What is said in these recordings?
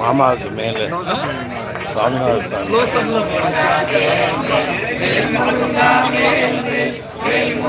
மாமாவுக்கு மேல. சாமிநாத சாமி.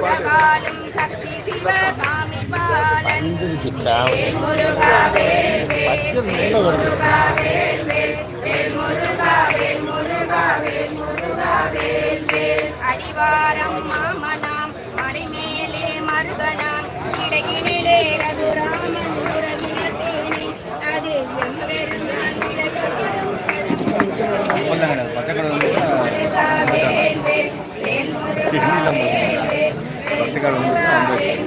உலகாலும் சக்தி சிவகாமி பாலன் இருக்கு தேவை முருகா வேல் வேல் வேல் முருகா வேல் வேல் வேல் முருகா வேல் முருகா வேல் முருகா வேல் வேல் அடிவாரம் மாமனாம் மலைமேலே மருகனாம் இடையினிலே ரகுராமன் உறவினர் சேனை அது எம்பெருமான் விலகப்படும் முருகா முருகா வேல்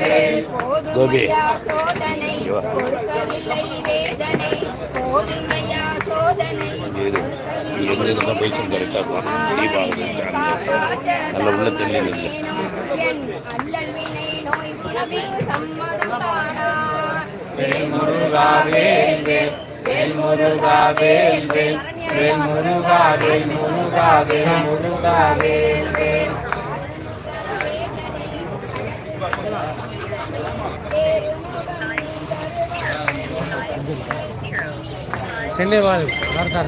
வேல் தண்ணீர்மலை முருகனே கைப்பிங்கில் குமரனே நன்னடியான் மருமகனே சதிதானே ஏழு கடல் இருந்து தான் போய் கரெக்டாக இருக்கும் தீபாவளி நல்ல உள்ள தெரியல இல்லை வேல் முருகா வேல் வேல் முருகா வேல் வேல் வேல் முருகா வேல் முருகா வேல் முருகா வேல் வேல் se le va a dar